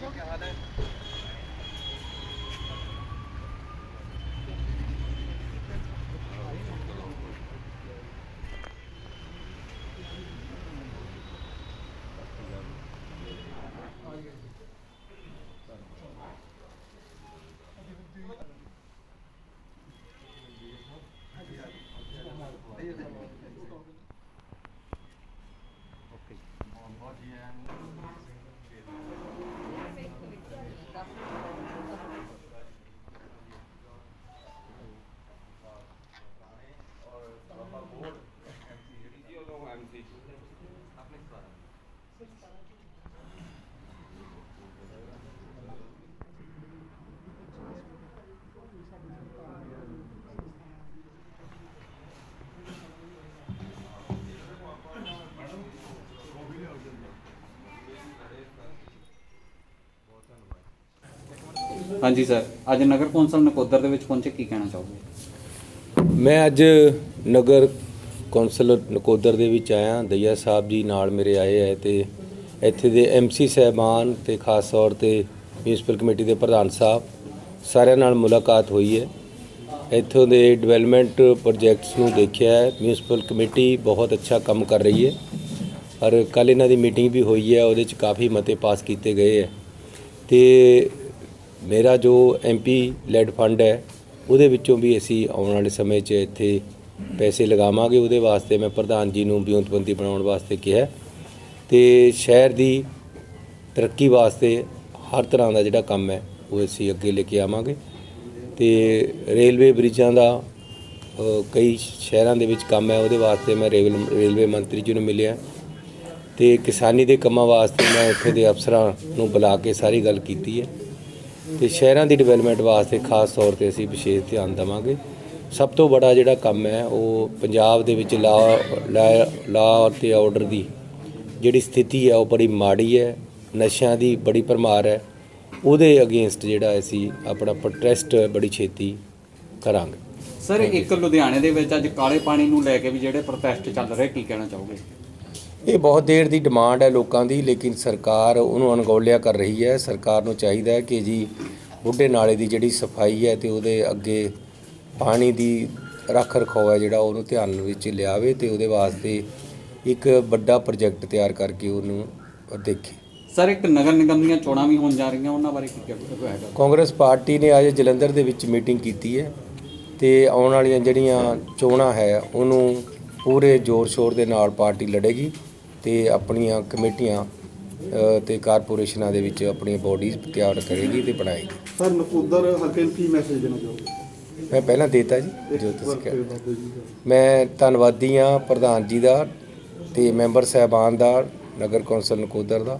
çok ya hadi. ਹਾਂਜੀ, sir. ਅੱਜ ਨਗਰ council Nakodar ਦੇ ਵਿੱਚ ਪਹੁੰਚੇ, ਕੀ ਕਹਿਣਾ ਚਾਹੋਗੇ? ਮੈਂ ਅੱਜ ਨਗਰ ਕੌਂਸਲ ਨਕੋਦਰ ਦੇ ਵਿੱਚ ਆਇਆ। ਦਈਆ ਸਾਹਿਬ ਜੀ ਨਾਲ ਮੇਰੇ ਆਏ ਹੈ ਤੇ ਇੱਥੇ ਦੇ ਐਮਸੀ ਸਹਿਬਾਨ ਤੇ ਖਾਸ ਤੌਰ ਤੇ ਮਿਊਨਿਸਪਲ ਕਮੇਟੀ ਦੇ ਪ੍ਰਧਾਨ ਸਾਹਿਬ ਸਾਰਿਆਂ ਨਾਲ ਮੁਲਾਕਾਤ ਹੋਈ ਹੈ। ਇੱਥੋਂ ਦੇ ਡਿਵੈਲਪਮੈਂਟ ਪ੍ਰੋਜੈਕਟਸ ਨੂੰ ਦੇਖਿਆ ਹੈ। ਮਿਊਨਿਸਪਲ ਕਮੇਟੀ ਬਹੁਤ ਅੱਛਾ ਕੰਮ ਕਰ ਰਹੀ ਹੈ। ਔਰ ਕੱਲ ਇਹਨਾਂ ਦੀ ਮੀਟਿੰਗ ਵੀ ਹੋਈ ਹੈ। ਉਹਦੇ ਚ ਕਾਫੀ ਮਤੇ ਪਾਸ ਕੀਤੇ ਗਏ ਹੈ। ਤੇ ਮੇਰਾ ਜੋ ਐਮਪੀ ਲੈਡ ਫੰਡ ਹੈ, ਉਹਦੇ ਵਿੱਚੋਂ ਵੀ ਅਸੀਂ ਆਉਣ ਵਾਲੇ ਸਮੇਂ 'ਚ ਇੱਥੇ ਪੈਸੇ ਲਗਾਵਾਂਗੇ। ਉਹਦੇ ਵਾਸਤੇ ਮੈਂ ਪ੍ਰਧਾਨ ਜੀ ਨੂੰ ਵਿਉਂਤਬੰਦੀ ਬਣਾਉਣ ਵਾਸਤੇ ਕਿਹਾ। ਤੇ ਸ਼ਹਿਰ ਦੀ ਤਰੱਕੀ ਵਾਸਤੇ ਹਰ ਤਰ੍ਹਾਂ ਦਾ ਜਿਹੜਾ ਕੰਮ ਹੈ, ਉਹ ਅਸੀਂ ਅੱਗੇ ਲੈ ਕੇ ਆਵਾਂਗੇ। ਤੇ ਰੇਲਵੇ ਬ੍ਰਿਜਾਂ ਦਾ ਕਈ ਸ਼ਹਿਰਾਂ ਦੇ ਵਿੱਚ ਕੰਮ ਹੈ, ਉਹਦੇ ਵਾਸਤੇ ਮੈਂ ਰੇਲ- ਰੇਲਵੇ ਮੰਤਰੀ ਜੀ ਨੂੰ ਮਿਲਿਆ। ਤੇ ਕਿਸਾਨੀ ਦੇ ਕੰਮਾਂ ਵਾਸਤੇ ਮੈਂ ਉੱਥੇ ਦੇ ਅਫਸਰਾਂ ਨੂੰ ਬੁਲਾ ਕੇ ਸਾਰੀ ਗੱਲ ਕੀਤੀ ਹੈ। ਤੇ ਸ਼ਹਿਰਾਂ ਦੀ ਡਿਵੈਲਪਮੈਂਟ ਵਾਸਤੇ ਖਾਸ ਤੌਰ ਤੇ ਅਸੀਂ ਵਿਸ਼ੇਸ਼ ਧਿਆਨ ਦੇਵਾਂਗੇ। ਸਭ ਤੋਂ ਬੜਾ ਜਿਹੜਾ ਕੰਮ ਹੈ ਉਹ ਪੰਜਾਬ ਦੇ ਵਿੱਚ ਲਾ ਲਾ ਤੇ ਆਰਡਰ ਦੀ ਜਿਹੜੀ ਸਥਿਤੀ ਹੈ ਉਹ ਬੜੀ ਮਾੜੀ ਹੈ ਨਸ਼ਿਆਂ ਦੀ ਬੜੀ ਭਰਮਾਰ ਹੈ। ਉਹਦੇ ਅਗੇਂਸਟ ਜਿਹੜਾ ਅਸੀਂ ਆਪਣਾ ਪ੍ਰੋਟੈਸਟ ਬੜੀ ਛੇਤੀ ਕਰਾਂਗੇ। ਸਰ ਇੱਕ ਲੁਧਿਆਣੇ ਦੇ ਵਿੱਚ ਅੱਜ ਕਾਲੇ ਪਾਣੀ ਨੂੰ ਲੈ ਕੇ ਵੀ ਜਿਹੜੇ ਪ੍ਰੋਟੈਸਟ ਚੱਲ ਰਹੇ ਕੀ ਕਹਿਣਾ ਚਾਹੋਗੇ? ਇਹ ਬਹੁਤ ਦੇਰ ਦੀ ਡਿਮਾਂਡ ਹੈ ਲੋਕਾਂ ਦੀ ਲੇਕਿਨ ਸਰਕਾਰ ਉਹਨੂੰ ਅਣਗੌਲਿਆ ਕਰ ਰਹੀ ਹੈ। ਸਰਕਾਰ ਨੂੰ ਚਾਹੀਦਾ ਹੈ ਕਿ ਜੀ ਬੁੱਢੇ ਨਾਲੇ ਦੀ ਜਿਹੜੀ ਸਫ਼ਾਈ ਹੈ ਤੇ ਉਹਦੇ ਅੱਗੇ ਪਾਣੀ ਦੀ ਰੱਖ ਰਖਾਓ ਹੈ ਜਿਹੜਾ ਉਹਨੂੰ ਧਿਆਨ ਵਿੱਚ ਲਿਆਵੇ ਤੇ ਉਹਦੇ ਵਾਸਤੇ ਇੱਕ ਵੱਡਾ ਪ੍ਰੋਜੈਕਟ ਤਿਆਰ ਕਰਕੇ ਉਹਨੂੰ ਦੇਖੇ। ਸਰ ਇੱਕ ਨਗਰ ਨਿਗਮ ਦੀਆਂ ਚੋਣਾਂ ਵੀ ਹੋਣ ਜਾ ਰਹੀਆਂ ਉਹਨਾਂ ਬਾਰੇ ਕੀ ਕਹਿਣਾ ਹੈਗਾ ਕਾਂਗਰਸ ਪਾਰਟੀ ਨੇ ਅੱਜ ਜਲੰਧਰ ਦੇ ਵਿੱਚ ਮੀਟਿੰਗ ਕੀਤੀ ਹੈ ਤੇ ਆਉਣ ਵਾਲੀਆਂ ਜਿਹੜੀਆਂ ਚੋਣਾਂ ਹੈ ਉਹਨੂੰ ਪੂਰੇ ਜ਼ੋਰ ਸ਼ੋਰ ਦੇ ਨਾਲ ਪਾਰਟੀ ਲੜੇਗੀ। ਤੇ ਆਪਣੀਆਂ ਕਮੇਟੀਆਂ ਤੇ ਕਾਰਪੋਰੇਸ਼ਨਾਂ ਦੇ ਵਿੱਚ ਆਪਣੀਆਂ ਬੋਡੀਜ਼ ਤਿਆਰ ਕਰੇਗੀ ਤੇ ਬਣਾਏਗੀ। ਸਰ ਨਕੋਦਰ ਹਲਕੇ ਨੂੰ ਕੀ ਮੈਸੇਜ ਦੇਣਾ ਚਾਹੋਗੇ? ਮੈਂ ਪਹਿਲਾਂ ਦੇਤਾ ਜੀ ਜੋ ਤੁਸੀਂ ਕਿਹਾ। ਮੈਂ ਧੰਨਵਾਦੀ ਹਾਂ ਪ੍ਰਧਾਨ ਜੀ ਦਾ ਤੇ ਮੈਂਬਰ ਸਹਿਬਾਨ ਦਾ ਨਗਰ ਕੌਂਸਲ ਨਕੋਦਰ ਦਾ।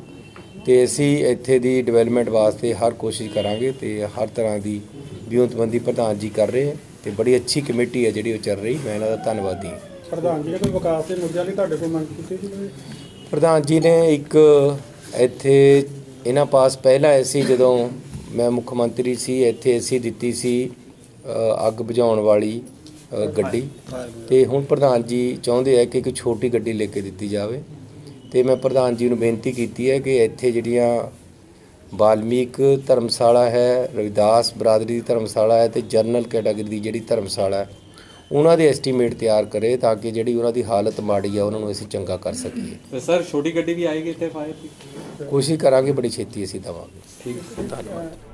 ਤੇ ਅਸੀਂ ਇੱਥੇ ਦੀ ਡਿਵੈਲਪਮੈਂਟ ਵਾਸਤੇ ਹਰ ਕੋਸ਼ਿਸ਼ ਕਰਾਂਗੇ ਤੇ ਹਰ ਤਰ੍ਹਾਂ ਦੀ ਵਿਉਂਤਬੰਦੀ ਪ੍ਰਧਾਨ ਜੀ ਕਰ ਰਹੇ ਤੇ ਬੜੀ ਅੱਛੀ ਕਮੇਟੀ ਹੈ ਜਿਹੜੀ ਉਹ ਚੱਲ ਰਹੀ ਮੈਂ ਇਹਨਾਂ ਦਾ ਧੰਨਵਾਦੀ ਹਾਂ। ਪ੍ਰਧਾਨ ਜੀ ਨੇ ਕੋਈ ਵਿਕਾਸ ਦੇ ਮੁੱਦਿਆਂ ਲਈ ਤੁਹਾਡੇ ਕੋਲ ਮੰਗ ਕੀਤੀ ਸੀ ਪ੍ਰਧਾਨ ਜੀ ਨੇ ਇੱਕ ਇੱਥੇ ਇਹਨਾਂ ਪਾਸ ਪਹਿਲਾਂ ਐਸੀ ਜਦੋਂ ਮੈਂ ਮੁੱਖ ਮੰਤਰੀ ਸੀ ਇੱਥੇ ਅਸੀਂ ਦਿੱਤੀ ਸੀ ਅ, ਅੱਗ ਬੁਝਾਉਣ ਵਾਲੀ ਅ, ਗੱਡੀ। ਤੇ ਹੁਣ ਪ੍ਰਧਾਨ ਜੀ ਚਾਹੁੰਦੇ ਆ ਕਿ ਇੱਕ ਛੋਟੀ ਗੱਡੀ ਲੈ ਕੇ ਦਿੱਤੀ ਜਾਵੇ। ਤੇ ਮੈਂ ਪ੍ਰਧਾਨ ਜੀ ਨੂੰ ਬੇਨਤੀ ਕੀਤੀ ਹੈ ਕਿ ਇੱਥੇ ਜਿਹੜੀਆਂ ਵਾਲਮੀਕ ਧਰਮਸ਼ਾਲਾ ਹੈ ਰਵਿਦਾਸ ਬਰਾਦਰੀ ਦੀ ਧਰਮਸ਼ਾਲਾ ਹੈ ਤੇ ਜਨਰਲ ਕੈਟਾਗਰੀ ਦੀ ਜਿਹੜੀ ਧਰਮਸ਼ਾਲਾ ਹੈ ਉਹਨਾਂ ਦੇ ਐਸਟੀਮੇਟ ਤਿਆਰ ਕਰੇ ਤਾਂ ਕਿ ਜਿਹੜੀ ਉਹਨਾਂ ਦੀ ਹਾਲਤ ਮਾੜੀ ਆ ਉਹਨਾਂ ਨੂੰ ਅਸੀਂ ਚੰਗਾ ਕਰ ਸਕੀਏ। ਤੇ ਸਰ ਛੋਟੀ ਗੱਡੀ ਵੀ ਆਏਗੀ ਇੱਥੇ ਫਾਇਰ ਦੀ? ਕੋਸ਼ਿਸ਼ ਕਰਾਂਗੇ ਬੜੀ ਛੇਤੀ ਅਸੀਂ ਦੇਵਾਂਗੇ। ਠੀਕ ਹੈ। ਧੰਨਵਾਦ।